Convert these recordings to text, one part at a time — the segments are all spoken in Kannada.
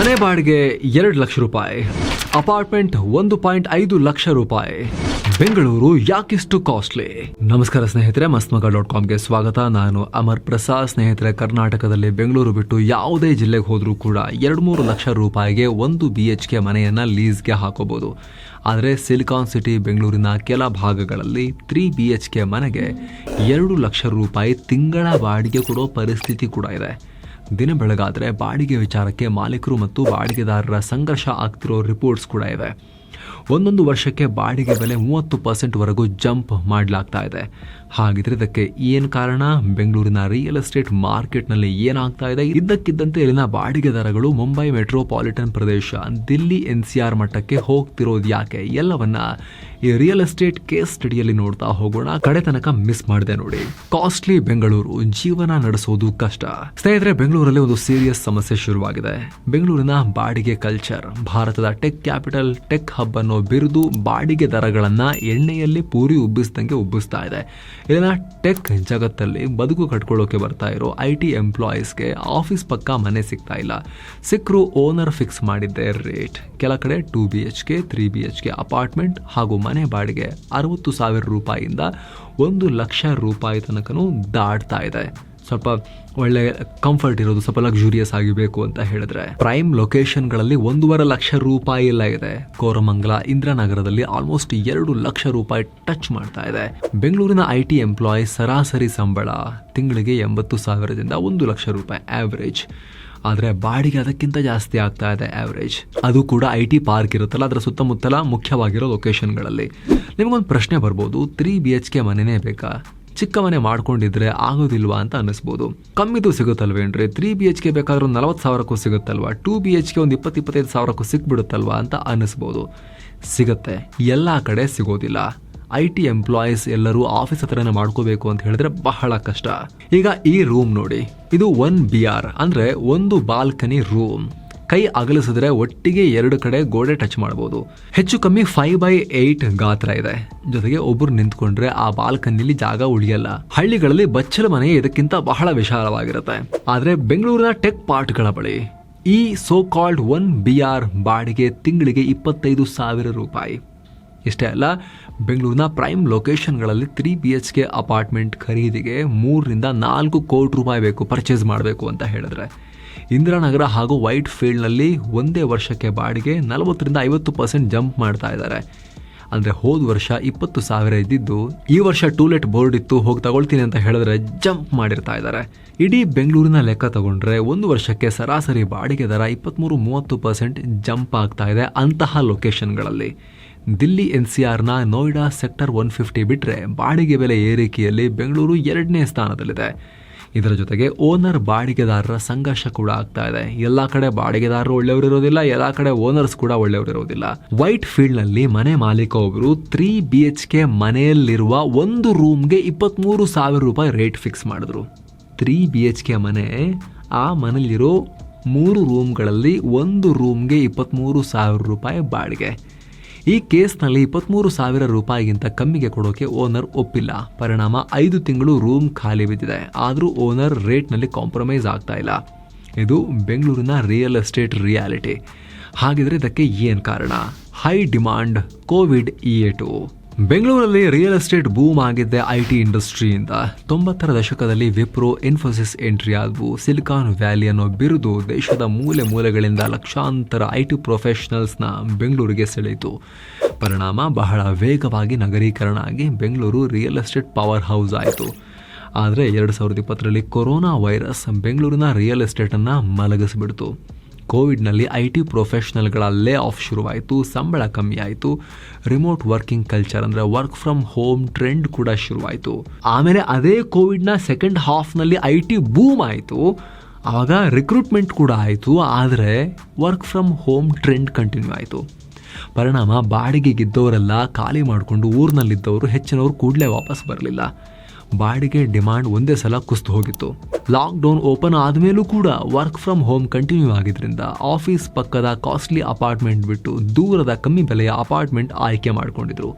ಮನೆ ಬಾಡಿಗೆ ಎರಡು ಲಕ್ಷ ರೂಪಾಯಿ, ಅಪಾರ್ಟ್ಮೆಂಟ್ ಒಂದು ಪಾಯಿಂಟ್ ಐದು ಲಕ್ಷ ರೂಪಾಯಿ, ಬೆಂಗಳೂರು ಯಾಕಿಷ್ಟು ಕಾಸ್ಟ್ಲಿ? ನಮಸ್ಕಾರ ಸ್ನೇಹಿತರೆ ಮಸ್ತ್ಮಗ ಡಾಟ್ ಕಾಮ್ಗೆ ಸ್ವಾಗತ. ನಾನು ಅಮರ್ ಪ್ರಸಾದ್. ಸ್ನೇಹಿತರೆ, ಕರ್ನಾಟಕದಲ್ಲಿ ಬೆಂಗಳೂರು ಬಿಟ್ಟು ಯಾವುದೇ ಜಿಲ್ಲೆಗೆ ಹೋದರೂ ಕೂಡ ಎರಡು ಮೂರು ಲಕ್ಷ ರೂಪಾಯಿಗೆ ಒಂದು ಬಿ ಎಚ್ ಕೆ ಮನೆಯನ್ನು ಲೀಸ್ಗೆ ಹಾಕೋಬಹುದು ಆದರೆ ಸಿಲಿಕಾನ್ ಸಿಟಿ ಬೆಂಗಳೂರಿನ ಕೆಲ ಭಾಗಗಳಲ್ಲಿ ತ್ರೀ ಬಿ ಎಚ್ ಕೆ ಮನೆಗೆ ಎರಡು ಲಕ್ಷ ರೂಪಾಯಿ ತಿಂಗಳ ಬಾಡಿಗೆ ಕೊಡೋ ಪರಿಸ್ಥಿತಿ ಕೂಡ ಇದೆ. ದಿನ ಬೆಳಗಾದ್ರೆ ಬಾಡಿಗೆ ವಿಚಾರಕ್ಕೆ ಮಾಲೀಕರು ಮತ್ತು ಬಾಡಿಗೆದಾರರ ಸಂಘರ್ಷ ಆಗ್ತಿರೋ ರಿಪೋರ್ಟ್ಸ್ ಕೂಡ ಇವೆ. ಒಂದೊಂದು ವರ್ಷಕ್ಕೆ ಬಾಡಿಗೆ ಬೆಲೆ ಮೂವತ್ತು ಪರ್ಸೆಂಟ್ವರೆಗೂ ಜಂಪ್ ಮಾಡಲಾಗ್ತಾ ಇದೆ. ಹಾಗಿದ್ರೆ ಇದಕ್ಕೆ ಏನು ಕಾರಣ? ಬೆಂಗಳೂರಿನ ರಿಯಲ್ ಎಸ್ಟೇಟ್ ಮಾರ್ಕೆಟ್ನಲ್ಲಿ ಏನಾಗ್ತಾ ಇದೆ? ಇದ್ದಕ್ಕಿದ್ದಂತೆ ಇಲ್ಲಿನ ಬಾಡಿಗೆ ದರಗಳು ಮುಂಬೈ ಮೆಟ್ರೋಪಾಲಿಟನ್ ಪ್ರದೇಶ, ದಿಲ್ಲಿ ಎನ್ ಸಿ ಆರ್ ಮಟ್ಟಕ್ಕೆ ಹೋಗ್ತಿರೋದು ಯಾಕೆ? ಎಲ್ಲವನ್ನ ಈ ರಿಯಲ್ ಎಸ್ಟೇಟ್ ಕೇಸ್ ಸ್ಟಡಿಯಲ್ಲಿ ನೋಡ್ತಾ ಹೋಗೋಣ. ಕಡೆ ತನಕ ಮಿಸ್ ಮಾಡಿದೆ ನೋಡಿ. ಕಾಸ್ಟ್ಲಿ ಬೆಂಗಳೂರು, ಜೀವನ ನಡೆಸೋದು ಕಷ್ಟ. ಸ್ನೇಹಿತರೆ, ಬೆಂಗಳೂರಲ್ಲಿ ಒಂದು ಸೀರಿಯಸ್ ಸಮಸ್ಯೆ ಶುರುವಾಗಿದೆ. ಬೆಂಗಳೂರಿನ ಬಾಡಿಗೆ ಕಲ್ಚರ್ ಭಾರತದ ಟೆಕ್ ಕ್ಯಾಪಿಟಲ್ ಟೆಕ್ ಹಬ್ ಅನ್ನೋ ಬಿರುದು ಬಾಡಿಗೆ ದರಗಳನ್ನು ಎಣ್ಣೆಯಲ್ಲಿ ಪೂರಿ ಉಬ್ಬಿಸ್ದಂಗೆ ಉಬ್ಬಿಸ್ತಾ ಇದೆ. ಇದನ್ನು ಟೆಕ್ ಜಗತ್ತಲ್ಲಿ ಬದುಕು ಕಟ್ಕೊಳ್ಳೋಕೆ ಬರ್ತಾ ಇರೋ ಐ ಟಿ ಎಂಪ್ಲಾಯೀಸ್ಗೆ ಆಫೀಸ್ ಪಕ್ಕ ಮನೆ ಸಿಗ್ತಾ ಇಲ್ಲ. ಸಿಕ್ಕರು ಓನರ್ ಫಿಕ್ಸ್ ಮಾಡಿದ್ದೆ ರೇಟ್. ಕೆಲ ಕಡೆ two B H K, three B H K apartment ಹಾಗೂ ಮನೆ ಬಾಡಿಗೆ ಅರವತ್ತು ಸಾವಿರ ರೂಪಾಯಿಯಿಂದ ಒಂದು ಲಕ್ಷ ರೂಪಾಯಿ ತನಕನೂ ದಾಟ್ತಾ ಇದೆ. ಸ್ವಲ್ಪ ಒಳ್ಳೆ ಕಂಫರ್ಟ್ ಇರೋದು, ಸ್ವಲ್ಪ ಲಕ್ಸುರಿಯಸ್ ಆಗಿಬೇಕು ಅಂತ ಹೇಳಿದ್ರೆ ಪ್ರೈಮ್ ಲೊಕೇಶನ್ಗಳಲ್ಲಿ ಒಂದೂವರೆ ಲಕ್ಷ ರೂಪಾಯಿ ಎಲ್ಲ ಇದೆ. ಕೋರಮಂಗಲ, ಇಂದ್ರನಗರದಲ್ಲಿ ಆಲ್ಮೋಸ್ಟ್ ಎರಡು ಲಕ್ಷ ರೂಪಾಯಿ ಟಚ್ ಮಾಡ್ತಾ ಇದೆ. ಬೆಂಗಳೂರಿನ ಐ ಟಿ ಎಂಪ್ಲಾಯ್ ಸರಾಸರಿ ಸಂಬಳ ತಿಂಗಳಿಗೆ ಎಂಬತ್ತು ಸಾವಿರದಿಂದ ಒಂದು ಲಕ್ಷ ರೂಪಾಯಿ ಆವ್ರೇಜ್ ಆದರೆ ಬಾಡಿಗೆ ಅದಕ್ಕಿಂತ ಜಾಸ್ತಿ ಆಗ್ತಾ ಇದೆ ಆವ್ರೇಜ್ ಅದು ಕೂಡ ಐ ಟಿ ಪಾರ್ಕ್ ಇರುತ್ತಲ್ಲ, ಅದರ ಸುತ್ತಮುತ್ತಲ ಮುಖ್ಯವಾಗಿರೋ ಲೊಕೇಶನ್ಗಳಲ್ಲಿ ನಿಮಗೊಂದು ಪ್ರಶ್ನೆ ಬರ್ಬೋದು ತ್ರೀ ಬಿ ಎಚ್ ಕೆ ಮನೆನೇ ಬೇಕಾ? ಚಿಕ್ಕ ಮನೆ ಮಾಡ್ಕೊಂಡಿದ್ರೆ ಆಗೋದಿಲ್ವಾ ಅಂತ ಅನ್ನಿಸ್ಬೋದು. ಕಮ್ಮಿದು ಸಿಗುತ್ತಲ್ವೇನ್ರಿ ತ್ರೀ ಬಿ ಎಚ್ ಕೆ ಬೇಕಾದ್ರೂ ನಲವತ್ತು ಸಾವಿರಕ್ಕೂ ಸಿಗುತ್ತಲ್ವಾ? ಟೂ ಬಿ ಎಚ್ ಕೆ ಒಂದು ಇಪ್ಪತ್ತು, ಇಪ್ಪತ್ತೈದು ಸಾವಿರಕ್ಕೂ ಸಿಕ್ಬಿಡುತ್ತಲ್ವಾ ಅಂತ ಅನ್ನಿಸ್ಬೋದು. ಸಿಗುತ್ತೆ. ಎಲ್ಲ ಕಡೆ ಸಿಗೋದಿಲ್ಲ. ಐ ಟಿ ಎಂಪ್ಲಾಯೀಸ್ ಎಲ್ಲರೂ ಆಫೀಸ್ ಹತ್ರನೇ ಮಾಡ್ಕೋಬೇಕು ಅಂತ ಹೇಳಿದ್ರೆ ಬಹಳ ಕಷ್ಟ. ಈಗ ಈ ರೂಮ್ ನೋಡಿ. ಇದು ಒನ್ ಬಿ ಆರ್ ಅಂದ್ರೆ ಒಂದು ಬಾಲ್ಕನಿ ರೂಮ್ ಕೈ ಅಗಲಿಸಿದ್ರೆ ಒಟ್ಟಿಗೆ ಎರಡು ಕಡೆ ಗೋಡೆ ಟಚ್ ಮಾಡಬಹುದು ಹೆಚ್ಚು ಕಮ್ಮಿ ಫೈವ್ ಬೈ ಏಟ್ ಗಾತ್ರ ಇದೆ. ಜೊತೆಗೆ ಒಬ್ಬರು ನಿಂತ್ಕೊಂಡ್ರೆ ಆ ಬಾಲ್ಕನಿಲಿ ಜಾಗ ಉಳಿಯಲ್ಲ. ಹಳ್ಳಿಗಳಲ್ಲಿ ಬಚ್ಚಲ ಮನೆ ಇದಕ್ಕಿಂತ ಬಹಳ ವಿಶಾಲವಾಗಿರುತ್ತೆ. ಆದ್ರೆ ಬೆಂಗಳೂರಿನ ಟೆಕ್ ಪಾರ್ಟ್ಗಳ ಬಳಿ ಈ so called one B R ಬಾಡಿಗೆ ತಿಂಗಳಿಗೆ ಇಪ್ಪತ್ತೈದು ಸಾವಿರ ರೂಪಾಯಿ. ಇಷ್ಟೇ ಅಲ್ಲ, ಬೆಂಗಳೂರಿನ prime ಲೊಕೇಶನ್ಗಳಲ್ಲಿ three B H K apartment ಖರೀದಿಗೆ ಮೂರರಿಂದ ನಾಲ್ಕು ಕೋಟಿ ರೂಪಾಯಿ ಬೇಕು ಪರ್ಚೇಸ್ ಮಾಡಬೇಕು ಅಂತ ಹೇಳಿದ್ರೆ. ಇಂದಿರಾನಗರ ಹಾಗೂ ವೈಟ್ ಫೀಲ್ಡ್ನಲ್ಲಿ ಒಂದೇ ವರ್ಷಕ್ಕೆ ಬಾಡಿಗೆ ನಲವತ್ತರಿಂದ ಐವತ್ತು ಪರ್ಸೆಂಟ್ ಜಂಪ್ ಮಾಡ್ತಾ ಇದ್ದಾರೆ. ಅಂದರೆ ಹೋದ ವರ್ಷ ಇಪ್ಪತ್ತು ಸಾವಿರ ಇದ್ದಿದ್ದು, ಈ ವರ್ಷ ಟೂಲೆಟ್ ಬೋರ್ಡ್ ಇತ್ತು, ಹೋಗಿ ತಗೊಳ್ತೀನಿ ಅಂತ ಹೇಳಿದ್ರೆ ಜಂಪ್ ಮಾಡಿರ್ತಾ ಇದ್ದಾರೆ. ಇಡೀ ಬೆಂಗಳೂರಿನ ಲೆಕ್ಕ ತಗೊಂಡ್ರೆ ಒಂದು ವರ್ಷಕ್ಕೆ ಸರಾಸರಿ ಬಾಡಿಗೆ ದರ ಇಪ್ಪತ್ತ್ಮೂರು ಮೂವತ್ತು ಪರ್ಸೆಂಟ್ ಜಂಪ್ ಆಗ್ತಾ ಇದೆ ಅಂತಹ ಲೊಕೇಶನ್ಗಳಲ್ಲಿ. ದಿಲ್ಲಿ ಎನ್ ಸಿ ಆರ್ನ ನೋಯ್ಡಾ ಸೆಕ್ಟರ್ ಒನ್ ಫಿಫ್ಟಿ ಬಿಟ್ಟರೆ ಬಾಡಿಗೆ ಬೆಲೆ ಏರಿಕೆಯಲ್ಲಿ ಬೆಂಗಳೂರು ಎರಡನೇ ಸ್ಥಾನದಲ್ಲಿದೆ. ಇದರ ಜೊತೆಗೆ ಓನರ್ ಬಾಡಿಗೆದಾರರ ಸಂಘರ್ಷ ಕೂಡ ಆಗ್ತಾ ಇದೆ. ಎಲ್ಲ ಕಡೆ ಬಾಡಿಗೆದಾರರು ಒಳ್ಳೆಯವರು ಇರೋದಿಲ್ಲ, ಎಲ್ಲ ಕಡೆ ಓನರ್ಸ್ ಕೂಡ ಒಳ್ಳೆಯವರು ಇರೋದಿಲ್ಲ. ವೈಟ್ ಫೀಲ್ಡ್ನಲ್ಲಿ ಮನೆ ಮಾಲೀಕ ಒಬ್ಬರು ತ್ರೀ ಬಿ ಎಚ್ ಕೆ ಮನೆಯಲ್ಲಿರುವ ಒಂದು ರೂಮ್ಗೆ ಇಪ್ಪತ್ಮೂರು ಸಾವಿರ ರೂಪಾಯಿ ರೇಟ್ ಫಿಕ್ಸ್ ಮಾಡಿದ್ರು. ತ್ರೀ ಬಿ ಎಚ್ ಕೆ ಮನೆ ಆ ಮನೆಯಲ್ಲಿರೋ ಮೂರು ರೂಮ್ಗಳಲ್ಲಿ ಒಂದು ರೂಮ್ಗೆ ಇಪ್ಪತ್ತ್ಮೂರು ಸಾವಿರ ರೂಪಾಯಿ ಬಾಡಿಗೆ. ಈ ಕೇಸ್ನಲ್ಲಿ ಇಪ್ಪತ್ತ್ಮೂರು ಸಾವಿರ ರೂಪಾಯಿಗಿಂತ ಕಮ್ಮಿಗೆ ಕೊಡೋಕೆ ಓನರ್ ಒಪ್ಪಿಲ್ಲ. ಪರಿಣಾಮ ಐದು ತಿಂಗಳು ರೂಮ್ ಖಾಲಿ ಬಿದ್ದಿದೆ. ಆದರೂ ಓನರ್ ರೇಟ್ನಲ್ಲಿ ಕಾಂಪ್ರಮೈಸ್ ಆಗ್ತಾ ಇಲ್ಲ. ಇದು ಬೆಂಗಳೂರಿನ ರಿಯಲ್ ಎಸ್ಟೇಟ್ ರಿಯಾಲಿಟಿ. ಹಾಗಿದ್ರೆ ಇದಕ್ಕೆ ಏನು ಕಾರಣ? ಹೈ ಡಿಮಾಂಡ್ ಕೋವಿಡ್ ಇ ಟು. ಬೆಂಗಳೂರಲ್ಲಿ ರಿಯಲ್ ಎಸ್ಟೇಟ್ ಬೂಮ್ ಆಗಿದ್ದೆ ಐ ಟಿ ಇಂಡಸ್ಟ್ರಿಯಿಂದ ತೊಂಬತ್ತರ ದಶಕದಲ್ಲಿ ವಿಪ್ರೋ ಇನ್ಫೋಸಿಸ್ ಎಂಟ್ರಿ ಆದವು. ಸಿಲಿಕಾನ್ ವ್ಯಾಲಿ ಅನ್ನೋ ಬಿರುದು ದೇಶದ ಮೂಲೆ ಮೂಲೆಗಳಿಂದ ಲಕ್ಷಾಂತರ ಐ ಟಿ ಪ್ರೊಫೆಷನಲ್ಸ್ನ ಬೆಂಗಳೂರಿಗೆ ಸೆಳೆಯಿತು. ಪರಿಣಾಮ ಬಹಳ ವೇಗವಾಗಿ ನಗರೀಕರಣ ಆಗಿ Bengaluru real estate power house ಆಯಿತು. ಆದರೆ ಎರಡು ಸಾವಿರದ ಇಪ್ಪತ್ತರಲ್ಲಿ ಕೊರೋನಾ ವೈರಸ್ ಬೆಂಗಳೂರಿನ ರಿಯಲ್ ಎಸ್ಟೇಟನ್ನು ಮಲಗಿಸ್ಬಿಡ್ತು. ಕೋವಿಡ್ನಲ್ಲಿ ಐ ಟಿ ಪ್ರೊಫೆಷ್ನಲ್ಗಳ ಲೇ ಆಫ್ ಶುರುವಾಯಿತು, ಸಂಬಳ ಕಮ್ಮಿ ಆಯಿತು ರಿಮೋಟ್ ವರ್ಕಿಂಗ್ ಕಲ್ಚರ್ ಅಂದರೆ ವರ್ಕ್ ಫ್ರಮ್ ಹೋಮ್ ಟ್ರೆಂಡ್ ಕೂಡ ಶುರುವಾಯಿತು. ಆಮೇಲೆ ಅದೇ ಕೋವಿಡ್ನ ಸೆಕೆಂಡ್ ಹಾಫ್ನಲ್ಲಿ ಐ ಟಿ ಬೂಮ್ ಆಯಿತು. ಆವಾಗ ರಿಕ್ರೂಟ್ಮೆಂಟ್ ಕೂಡ ಆಯಿತು, ಆದರೆ work from home trend continue ಆಯಿತು. ಪರಿಣಾಮ ಬಾಡಿಗೆಗಿದ್ದವರೆಲ್ಲ ಖಾಲಿ ಮಾಡಿಕೊಂಡು ಊರಿನಲ್ಲಿದ್ದವರು ಹೆಚ್ಚಿನವರು ಕೂಡಲೇ ವಾಪಸ್ ಬರಲಿಲ್ಲ. ಬಾಡಿಗೆ ಡಿಮಾಂಡ್ ಒಂದೇ ಸಲ ಕುಸ್ತು ಹೋಗಿತ್ತು. ಲಾಕ್ಡೌನ್ ಓಪನ್ ಆದಮೇಲೂ ಕೂಡ ವರ್ಕ್ ಫ್ರಮ್ ಹೋಮ್ ಕಂಟಿನ್ಯೂ ಆಗಿದ್ರಿಂದ ಆಫೀಸ್ ಪಕ್ಕದ ಕಾಸ್ಟ್ಲಿ ಅಪಾರ್ಟ್ಮೆಂಟ್ ಬಿಟ್ಟು ದೂರದ ಕಮ್ಮಿ ಬೆಲೆಯ ಅಪಾರ್ಟ್ಮೆಂಟ್ ಆಯ್ಕೆ ಮಾಡಿಕೊಂಡಿದ್ರು.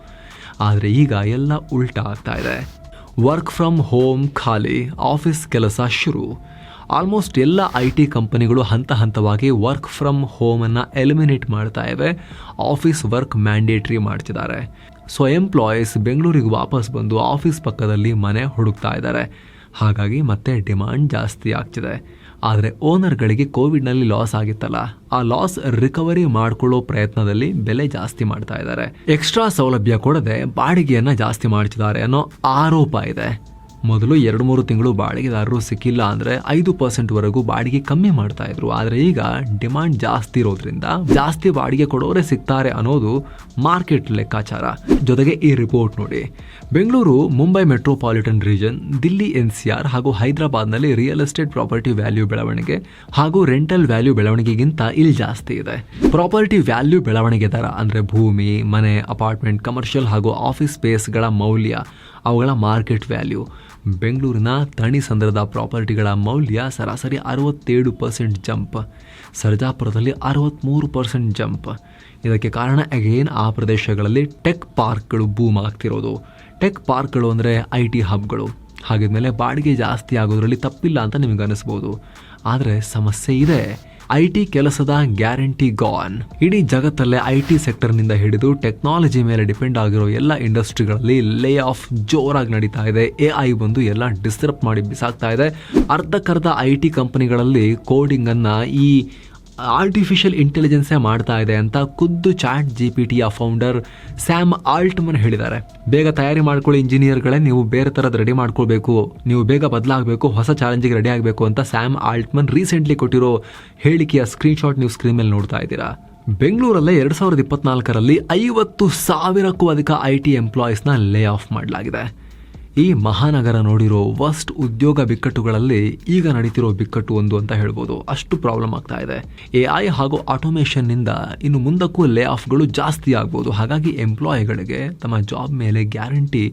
ಆದರೆ ಈಗ ಎಲ್ಲ ಉಲ್ಟಾ ಆಗ್ತಾ ಇದೆ. ವರ್ಕ್ ಫ್ರಮ್ ಹೋಮ್ ಖಾಲಿ, ಆಫೀಸ್ ಕೆಲಸ ಶುರು. ಆಲ್ಮೋಸ್ಟ್ ಎಲ್ಲ ಐ ಟಿ ಕಂಪನಿಗಳು ಹಂತ ಹಂತವಾಗಿ ವರ್ಕ್ ಫ್ರಮ್ ಹೋಮನ್ನು ಎಲಿಮಿನೇಟ್ ಮಾಡ್ತಾ ಇವೆ. ಆಫೀಸ್ ವರ್ಕ್ ಮ್ಯಾಂಡೇಟ್ರಿ ಮಾಡ್ತಿದ್ದಾರೆ. ಸೊ ಎಂಪ್ಲಾಯೀಸ್ ಬೆಂಗಳೂರಿಗೆ ವಾಪಸ್ ಬಂದು ಆಫೀಸ್ ಪಕ್ಕದಲ್ಲಿ ಮನೆ ಹುಡುಕ್ತಾ ಇದ್ದಾರೆ. ಹಾಗಾಗಿ ಮತ್ತೆ ಡಿಮಾಂಡ್ ಜಾಸ್ತಿ ಆಗ್ತಿದೆ. ಆದರೆ ಓನರ್ಗಳಿಗೆ ಕೋವಿಡ್ನಲ್ಲಿ ಲಾಸ್ ಆಗಿತ್ತಲ್ಲ. ಆ ಲಾಸ್ ರಿಕವರಿ ಮಾಡಿಕೊಳ್ಳೋ ಪ್ರಯತ್ನದಲ್ಲಿ ಬೆಲೆ ಜಾಸ್ತಿ ಮಾಡ್ತಾ ಇದ್ದಾರೆ. ಎಕ್ಸ್ಟ್ರಾ ಸೌಲಭ್ಯ ಕೊಡದೆ ಬಾಡಿಗೆಯನ್ನು ಜಾಸ್ತಿ ಮಾಡ್ತಿದ್ದಾರೆ ಅನ್ನೋ ಆರೋಪ ಇದೆ. ಮೊದಲು ಎರಡು ಮೂರು ತಿಂಗಳು ಬಾಡಿಗೆದಾರರು ಸಿಕ್ಕಿಲ್ಲ ಅಂದರೆ ಐದು ಪರ್ಸೆಂಟ್ವರೆಗೂ ಬಾಡಿಗೆ ಕಮ್ಮಿ ಮಾಡ್ತಾ ಇದ್ರು. ಆದರೆ ಈಗ ಡಿಮಾಂಡ್ ಜಾಸ್ತಿ ಇರೋದ್ರಿಂದ ಜಾಸ್ತಿ ಬಾಡಿಗೆ ಕೊಡೋರೇ ಸಿಗ್ತಾರೆ ಅನ್ನೋದು ಮಾರ್ಕೆಟ್ ಲೆಕ್ಕಾಚಾರ. ಜೊತೆಗೆ ಈ ರಿಪೋರ್ಟ್ ನೋಡಿ. Bengaluru, Mumbai metropolitan region, Delhi N C R ಹಾಗೂ ಹೈದರಾಬಾದ್ನಲ್ಲಿ ರಿಯಲ್ ಎಸ್ಟೇಟ್ ಪ್ರಾಪರ್ಟಿ ವ್ಯಾಲ್ಯೂ ಬೆಳವಣಿಗೆ ಹಾಗೂ ರೆಂಟಲ್ ವ್ಯಾಲ್ಯೂ ಬೆಳವಣಿಗೆಗಿಂತ ಇಲ್ಲಿ ಜಾಸ್ತಿ ಇದೆ. ಪ್ರಾಪರ್ಟಿ ವ್ಯಾಲ್ಯೂ ಬೆಳವಣಿಗೆ ದರ ಅಂದರೆ ಭೂಮಿ, ಮನೆ, ಅಪಾರ್ಟ್ಮೆಂಟ್, ಕಮರ್ಷಿಯಲ್ ಹಾಗೂ ಆಫೀಸ್ ಸ್ಪೇಸ್ಗಳ ಮೌಲ್ಯ ಅವುಗಳ ಮಾರ್ಕೆಟ್ ವ್ಯಾಲ್ಯೂ. ಬೆಂಗಳೂರಿನ ತಣಿಸಂದ್ರದ ಪ್ರಾಪರ್ಟಿಗಳ ಮೌಲ್ಯ ಸರಾಸರಿ ಅರವತ್ತೇಳು ಪರ್ಸೆಂಟ್ ಜಂಪ್, ಸರ್ಜಾಪುರದಲ್ಲಿ ಅರವತ್ತ್ಮೂರು ಪರ್ಸೆಂಟ್ ಜಂಪ್. ಇದಕ್ಕೆ ಕಾರಣ ಅಗೇನ್ ಆ ಪ್ರದೇಶಗಳಲ್ಲಿ ಟೆಕ್ ಪಾರ್ಕ್ಗಳು ಬೂಮ್ ಆಗ್ತಿರೋದು. ಟೆಕ್ ಪಾರ್ಕ್ಗಳು ಅಂದರೆ ಐ ಟಿ ಹಬ್ಗಳು. ಹಾಗಿದ್ಮೇಲೆ ಬಾಡಿಗೆ ಜಾಸ್ತಿ ಆಗೋದ್ರಲ್ಲಿ ತಪ್ಪಿಲ್ಲ ಅಂತ ನಿಮಗೆ ಅನಿಸ್ಬೋದು. ಆದರೆ ಸಮಸ್ಯೆ ಇದೆ. ಐ ಟಿ ಕೆಲಸದ ಗ್ಯಾರಂಟಿ ಗಾನ್. ಇಡೀ ಜಗತ್ತಲ್ಲೇ ಐ ಟಿ ಸೆಕ್ಟರ್ನಿಂದ ಹಿಡಿದು ಟೆಕ್ನಾಲಜಿ ಮೇಲೆ ಡಿಪೆಂಡ್ ಆಗಿರೋ ಎಲ್ಲ ಇಂಡಸ್ಟ್ರಿಗಳಲ್ಲಿ ಲೇ ಆಫ್ ಜೋರಾಗಿ ನಡೀತಾ ಇದೆ. ಎ ಐ ಬಂದು ಎಲ್ಲ ಡಿಸ್ಟರ್ಬ್ ಮಾಡಿ ಬಿಸಾಕ್ತಾ ಇದೆ. ಅರ್ಧಕ್ಕರ್ಧ ಐ ಟಿ ಕಂಪನಿಗಳಲ್ಲಿ ಕೋಡಿಂಗನ್ನು ಈ ಆರ್ಟಿಫಿಷಿಯಲ್ ಇಂಟೆಲಿಜೆನ್ಸೇ ಮಾಡ್ತಾ ಇದೆ ಅಂತ ಖುದ್ದು ಚಾಟ್ ಜಿ ಪಿ ಟಿಯ ಫೌಂಡರ್ ಸ್ಯಾಮ್ ಆಲ್ಟ್ಮನ್ ಹೇಳಿದ್ದಾರೆ. ಬೇಗ ತಯಾರಿ ಮಾಡ್ಕೊಳ್ಳಿ ಇಂಜಿನಿಯರ್ಗಳೇ ನೀವು ಬೇರೆ ಥರದ್ದು ರೆಡಿ ಮಾಡ್ಕೊಳ್ಬೇಕು. ನೀವು ಬೇಗ ಬದಲಾಗಬೇಕು, ಹೊಸ ಚಾಲೆಂಜಿಗೆ ರೆಡಿ ಆಗಬೇಕು ಅಂತ ಸ್ಯಾಮ್ ಆಲ್ಟ್ಮನ್ ರೀಸೆಂಟ್ಲಿ ಕೊಟ್ಟಿರೋ ಹೇಳಿಕೆಯ ಸ್ಕ್ರೀನ್ಶಾಟ್ ನೀವು ಸ್ಕ್ರೀನ್ ಮೇಲೆ ನೋಡ್ತಾ ಇದ್ದೀರಾ. ಬೆಂಗಳೂರಲ್ಲೇ ಎರಡು ಸಾವಿರದ ಇಪ್ಪತ್ನಾಲ್ಕರಲ್ಲಿ ಐವತ್ತು ಸಾವಿರಕ್ಕೂ ಅಧಿಕ ಐ ಟಿ ಎಂಪ್ಲಾಯೀಸ್ನ ಲೇ ಆಫ್ ಮಾಡಲಾಗಿದೆ. ಈ ಮಹಾನಗರ ನೋಡಿರೋ ವರ್ಸ್ಟ್ ಉದ್ಯೋಗ ಬಿಕ್ಕಟ್ಟುಗಳಲ್ಲಿ ಈಗ ನಡೀತಿರೋ ಬಿಕ್ಕಟ್ಟು ಒಂದು ಅಂತ ಹೇಳ್ಬೋದು. ಅಷ್ಟು ಪ್ರಾಬ್ಲಮ್ ಆಗ್ತಾ ಇದೆ. ಎ ಐ ಹಾಗೂ ಆಟೋಮೇಷನ್ನಿಂದ ಇನ್ನು ಮುಂದಕ್ಕೂ ಲೇ ಆಫ್ಗಳು ಜಾಸ್ತಿ ಆಗ್ಬೋದು. ಹಾಗಾಗಿ ಎಂಪ್ಲಾಯಿಗಳಿಗೆ ತಮ್ಮ ಜಾಬ್ ಮೇಲೆ ಗ್ಯಾರಂಟಿ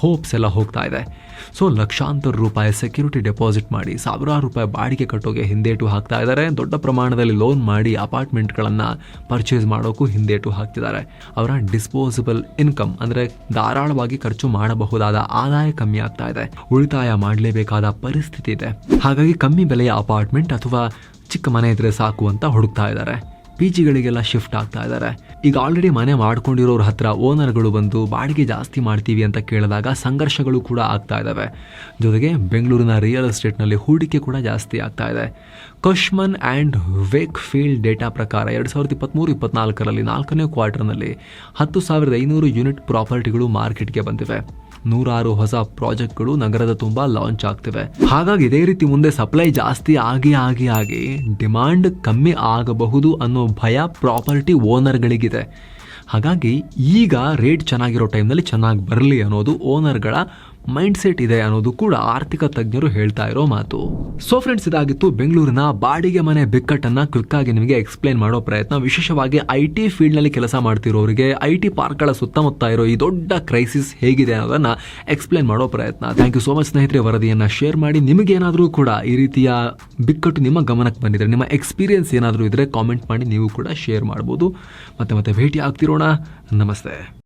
ಹೋಪ್ಸ್ ಎಲ್ಲ ಹೋಗ್ತಾ ಇದೆ. ಸೊ ಲಕ್ಷಾಂತರ ರೂಪಾಯಿ ಸೆಕ್ಯೂರಿಟಿ ಡೆಪಾಸಿಟ್ ಮಾಡಿ, ಸಾವಿರಾರು ರೂಪಾಯಿ ಬಾಡಿಗೆ ಕಟ್ಟೋಗೆ ಹಿಂದೇಟು ಹಾಕ್ತಾ ಇದ್ದಾರೆ. ದೊಡ್ಡ ಪ್ರಮಾಣದಲ್ಲಿ ಲೋನ್ ಮಾಡಿ ಅಪಾರ್ಟ್ಮೆಂಟ್ಗಳನ್ನು ಪರ್ಚೇಸ್ ಮಾಡೋಕ್ಕೂ ಹಿಂದೇಟು ಹಾಕ್ತಿದ್ದಾರೆ. ಅವರ ಡಿಸ್ಪೋಸಿಬಲ್ ಇನ್ಕಮ್ ಅಂದರೆ ಧಾರಾಳವಾಗಿ ಖರ್ಚು ಮಾಡಬಹುದಾದ ಆದಾಯ ಕಮ್ಮಿ ಆಗ್ತಾ ಇದೆ. ಉಳಿತಾಯ ಮಾಡಲೇಬೇಕಾದ ಪರಿಸ್ಥಿತಿ ಇದೆ. ಹಾಗಾಗಿ ಕಮ್ಮಿ ಬೆಲೆಯ ಅಪಾರ್ಟ್ಮೆಂಟ್ ಅಥವಾ ಚಿಕ್ಕ ಮನೆ ಇದ್ರೆ ಸಾಕು ಅಂತ ಹುಡುಕ್ತಾ ಇದ್ದಾರೆ. ಪಿ ಜಿಗಳಿಗೆಲ್ಲ ಶಿಫ್ಟ್ ಆಗ್ತಾ ಇದ್ದಾರೆ. ಈಗ ಆಲ್ರೆಡಿ ಮನೆ ಮಾಡ್ಕೊಂಡಿರೋರ ಹತ್ರ ಓನರ್ಗಳು ಬಂದು ಬಾಡಿಗೆ ಜಾಸ್ತಿ ಮಾಡ್ತೀವಿ ಅಂತ ಕೇಳಿದಾಗ ಸಂಘರ್ಷಗಳು ಕೂಡ ಆಗ್ತಾ ಇದ್ದಾವೆ. ಜೊತೆಗೆ ಬೆಂಗಳೂರಿನ ರಿಯಲ್ ಎಸ್ಟೇಟ್ನಲ್ಲಿ ಹೂಡಿಕೆ ಕೂಡ ಜಾಸ್ತಿ ಆಗ್ತಾ ಇದೆ. Cushman and Wakefield data ಪ್ರಕಾರ ಎರಡು ಸಾವಿರದ ಇಪ್ಪತ್ತ್ಮೂರು ಇಪ್ಪತ್ನಾಲ್ಕರಲ್ಲಿ ನಾಲ್ಕನೇ ಕ್ವಾರ್ಟರ್ನಲ್ಲಿ ಹತ್ತು ಸಾವಿರದ ಐನೂರು ಯೂನಿಟ್ ಪ್ರಾಪರ್ಟಿಗಳು ಮಾರ್ಕೆಟ್ಗೆ ಬಂದಿವೆ. ನೂರಾರು ಹೊಸ ಪ್ರಾಜೆಕ್ಟ್ಗಳು ನಗರದ ತುಂಬ ಲಾಂಚ್ ಆಗ್ತಿವೆ. ಹಾಗಾಗಿ ಇದೇ ರೀತಿ ಮುಂದೆ ಸಪ್ಲೈ ಜಾಸ್ತಿ ಆಗಿ ಆಗಿ ಆಗಿ ಡಿಮಾಂಡ್ ಕಮ್ಮಿ ಆಗಬಹುದು ಅನ್ನೋ ಭಯ ಪ್ರಾಪರ್ಟಿ ಓನರ್ಗಳಿಗಿದೆ. ಹಾಗಾಗಿ ಈಗ ರೇಟ್ ಚೆನ್ನಾಗಿರೋ ಟೈಮ್ನಲ್ಲಿ ಚೆನ್ನಾಗಿ ಬರಲಿ ಅನ್ನೋದು ಓನರ್ಗಳ ಮೈಂಡ್ ಸೆಟ್ ಇದೆ ಅನ್ನೋದು ಕೂಡ ಆರ್ಥಿಕ ತಜ್ಞರು ಹೇಳ್ತಾ ಇರೋ ಮಾತು. ಸೊ ಫ್ರೆಂಡ್ಸ್ ಇದಾಗಿತ್ತು ಬೆಂಗಳೂರಿನ ಬಾಡಿಗೆ ಮನೆ ಬಿಕ್ಕಟ್ಟನ್ನ ಕ್ವಿಕ್ ಆಗಿ ನಿಮಗೆ ಎಕ್ಸ್ಪ್ಲೈನ್ ಮಾಡೋ ಪ್ರಯತ್ನ. ವಿಶೇಷವಾಗಿ ಐ ಟಿ ಫೀಲ್ಡ್ನಲ್ಲಿ ಕೆಲಸ ಮಾಡ್ತಿರೋರಿಗೆ ಐ ಟಿ ಪಾರ್ಕ್ಗಳ ಸುತ್ತಮುತ್ತ ಇರೋ ಈ ದೊಡ್ಡ ಕ್ರೈಸಿಸ್ ಹೇಗಿದೆ ಅನ್ನೋದನ್ನ ಎಕ್ಸ್ಪ್ಲೈನ್ ಮಾಡೋ ಪ್ರಯತ್ನ. ಥ್ಯಾಂಕ್ ಯು ಸೋ ಮಚ್ ಸ್ನೇಹಿತರೆ, ವರದಿಯನ್ನ ಶೇರ್ ಮಾಡಿ. ನಿಮಗೇನಾದರೂ ಕೂಡ ಈ ರೀತಿಯ ಬಿಕ್ಕಟ್ಟು ನಿಮ್ಮ ಗಮನಕ್ಕೆ ಬಂದಿದ್ರೆ, ನಿಮ್ಮ ಎಕ್ಸ್ಪೀರಿಯನ್ಸ್ ಏನಾದರೂ ಇದ್ರೆ ಕಾಮೆಂಟ್ ಮಾಡಿ, ನೀವು ಕೂಡ ಶೇರ್ ಮಾಡ್ಬೋದು. ಮತ್ತೆ ಮತ್ತೆ ಭೇಟಿ ಆಗ್ತಿರೋಣ. ನಮಸ್ತೆ.